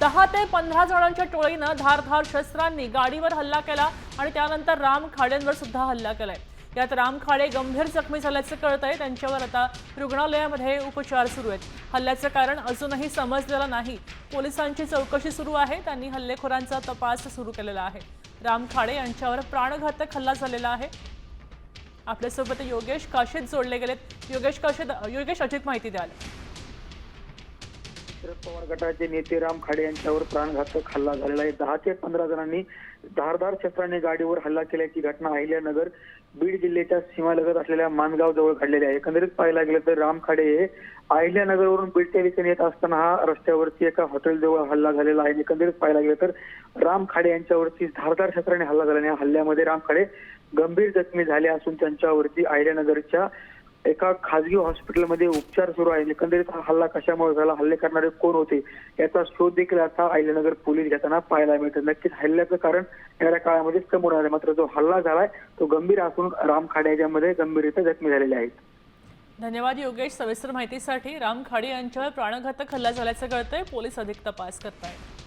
दहा ते पंधरा जणांच्या टोळीनं धारधार शस्त्रांनी गाडीवर हल्ला केला आणि त्यानंतर राम खाडेंवर सुद्धा हल्ला केलाय. यात राम खाडे गंभीर जखमी झाल्याचं कळत आहे त्यांच्यावर आता रुग्णालयामध्ये उपचार सुरू आहेत. हल्ल्याचं कारण अजूनही समजलेलं नाही. पोलिसांची चौकशी सुरू आहे. त्यांनी हल्लेखोरांचा तपास सुरू केलेला आहे. राम खाडे यांच्यावर प्राणघातक हल्ला झालेला आहे. आपल्यासोबत योगेश काशीद जोडले गेलेत. योगेश काशीद योगेश अधिक माहिती द्याल. शरद पवार गटाचे नेते राम खाडे यांच्यावर प्राणघातक हल्ला झालेला आहे. दहा ते पंधरा जणांनी धारदार शस्त्राने गाडीवर हल्ला केल्याची घटना अहिल्यानगर बीड जिल्ह्याच्या सीमालगत असलेल्या मानगाव जवळ घडलेली आहे. एकंदरीत पाहायला गेलं तर राम खाडे हे अहिल्यानगरवरून बीडच्या दिशेने येत असताना हा रस्त्यावरती एका हॉटेलजवळ हल्ला झालेला आहे. एकंदरीत पाहायला गेलं तर राम खाडे यांच्यावरती धारदार शस्त्राने हल्ला झाल्याने आणि हल्ल्यामध्ये राम खाडे गंभीर जखमी झाले असून त्यांच्यावरती अहिल्यानगरच्या एका खासगी हॉस्पिटलमध्ये उपचार सुरू आहे. एकंदरीत हा हल्ला कशामुळे झाला? हल्ले करणारे कोण होते? याचा शोध देखील आता अहिल्यानगर पोलीस घेताना पाहायला मिळतं नक्कीच हल्ल्याचं कारण येणाऱ्या काळामध्ये समोर आलं. मात्र जो हल्ला झालाय तो गंभीर असून राम खाडे याच्यामध्ये गंभीररित्या जखमी झालेले आहेत धन्यवाद योगेश सविस्तर माहितीसाठी. राम खाडे यांच्यावर प्राणघातक हल्ला झाल्याचं कळतंय. पोलीस अधिक तपास करतायत.